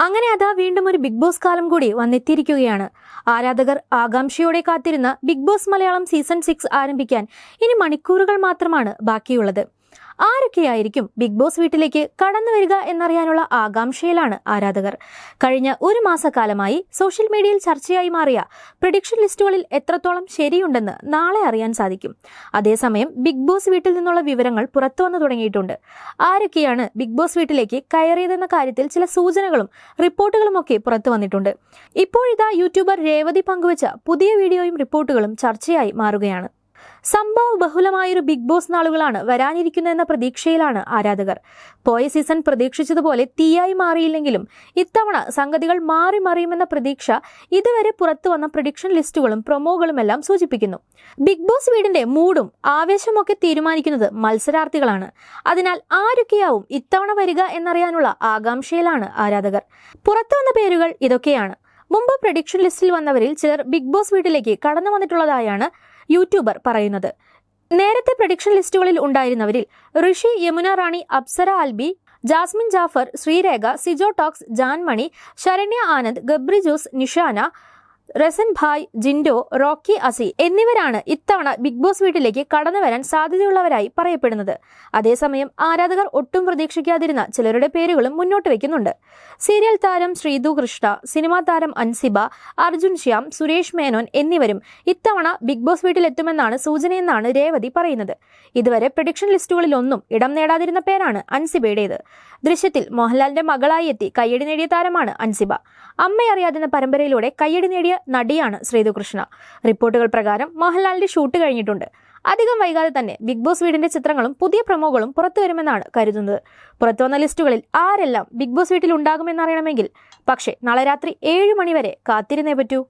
അങ്ങനെ അതാ വീണ്ടും ഒരു ബിഗ് ബോസ് കാലം കൂടി വന്നെത്തിയിരിക്കുകയാണ്. ആരാധകർ ആകാംക്ഷയോടെ കാത്തിരുന്ന Bigg Boss Malayalam season six ആരംഭിക്കാൻ ഇനി മണിക്കൂറുകൾ മാത്രമാണ് ബാക്കിയുള്ളത്. ആരൊക്കെയായിരിക്കും ബിഗ് ബോസ് വീട്ടിലേക്ക് കടന്നു വരിക എന്നറിയാനുള്ള ആകാംക്ഷയിലാണ് ആരാധകർ. കഴിഞ്ഞ ഒരു മാസക്കാലമായി സോഷ്യൽ മീഡിയയിൽ ചർച്ചയായി മാറിയ പ്രഡിക്ഷൻ ലിസ്റ്റുകളിൽ എത്രത്തോളം ശരിയുണ്ടെന്ന് നാളെ അറിയാൻ സാധിക്കും. അതേസമയം ബിഗ് ബോസ് വീട്ടിൽ നിന്നുള്ള വിവരങ്ങൾ പുറത്തു വന്നു തുടങ്ങിയിട്ടുണ്ട്. ആരൊക്കെയാണ് ബിഗ് ബോസ് വീട്ടിലേക്ക് കയറിയതെന്ന കാര്യത്തിൽ ചില സൂചനകളും റിപ്പോർട്ടുകളും ഒക്കെ പുറത്തു വന്നിട്ടുണ്ട്. ഇപ്പോഴിതാ യൂട്യൂബർ രേവതി പങ്കുവച്ച പുതിയ വീഡിയോയും റിപ്പോർട്ടുകളും ചർച്ചയായി മാറുകയാണ്. സംഭവ ബഹുലമായൊരു ബിഗ് ബോസ് നാളുകളാണ് വരാനിരിക്കുന്നതെന്ന പ്രതീക്ഷയിലാണ് ആരാധകർ. പോയ സീസൺ പ്രതീക്ഷിച്ചതുപോലെ തീയായി മാറിയില്ലെങ്കിലും ഇത്തവണ സംഗതികൾ മാറി മറിയുമെന്ന പ്രതീക്ഷ ഇതുവരെ പുറത്തു വന്ന പ്രഡിക്ഷൻ ലിസ്റ്റുകളും പ്രൊമോകളും എല്ലാം സൂചിപ്പിക്കുന്നു. ബിഗ് ബോസ് വീടിന്റെ മൂഡും ആവേശമൊക്കെ തീരുമാനിക്കുന്നത് മത്സരാർത്ഥികളാണ്. അതിനാൽ ആരൊക്കെയാവും ഇത്തവണ വരിക എന്നറിയാനുള്ള ആകാംക്ഷയിലാണ് ആരാധകർ. പുറത്തു വന്ന പേരുകൾ ഇതൊക്കെയാണ്. മുമ്പ് പ്രഡിക്ഷൻ ലിസ്റ്റിൽ വന്നവരിൽ ചിലർ ബിഗ് ബോസ് വീട്ടിലേക്ക് കടന്നു വന്നിട്ടുള്ളതായാണ് യൂട്യൂബർ പറയുന്നത്. നേരത്തെ പ്രഡിക്ഷൻ ലിസ്റ്റുകളിൽ ഉണ്ടായിരുന്നവരിൽ Rishi Yamuna Rani Apsara Albi Jasmine Jaffar Sreerekha Sijo talks Janmani Saranya Anand Gabri Jose Nishana Rasan Bhai Jinto Rocky Asi എന്നിവരാണ് ഇത്തവണ ബിഗ് ബോസ് വീട്ടിലേക്ക് കടന്നു വരാൻ സാധ്യതയുള്ളവരായി പറയപ്പെടുന്നത്. അതേസമയം ആരാധകർ ഒട്ടും പ്രതീക്ഷിക്കാതിരുന്ന ചിലരുടെ പേരുകളും മുന്നോട്ട് വയ്ക്കുന്നുണ്ട് സീരിയൽ താരം ശ്രീതു കൃഷ്ണ സിനിമാ താരം അൻസിബ അർജുൻ ശ്യാം സുരേഷ് മേനോൻ എന്നിവരും ഇത്തവണ ബിഗ് ബോസ് വീട്ടിലെത്തുമെന്നാണ് സൂചനയെന്നാണ് രേവതി പറയുന്നത്. ഇതുവരെ പ്രഡിക്ഷൻ ലിസ്റ്റുകളിലൊന്നും ഇടം നേടാതിരുന്ന പേരാണ് അൻസിബയുടേത്. ദൃശ്യത്തിൽ മോഹൻലാലിന്റെ മകളായി എത്തി കയ്യടി നേടിയ താരമാണ് അൻസിബ. അമ്മയറിയാതെന്ന പരമ്പരയിലൂടെ കയ്യടി നേടിയ നടിയാണ് ശ്രീതുകൃഷ്ണ. റിപ്പോർട്ടുകൾ പ്രകാരം മോഹൻലാലിന്റെ ഷൂട്ട് കഴിഞ്ഞിട്ടുണ്ട്. അധികം വൈകാതെ തന്നെ ബിഗ് ബോസ് വീടിന്റെ ചിത്രങ്ങളും പുതിയ പ്രൊമോകളും പുറത്തു വരുമെന്നാണ് കരുതുന്നത്. പുറത്തു വന്ന ലിസ്റ്റുകളിൽ ആരെല്ലാം ബിഗ് ബോസ് വീട്ടിൽ ഉണ്ടാകുമെന്നറിയണമെങ്കിൽ പക്ഷേ നാളെ രാത്രി ഏഴ് മണിവരെ കാത്തിരുന്നേ പറ്റൂ.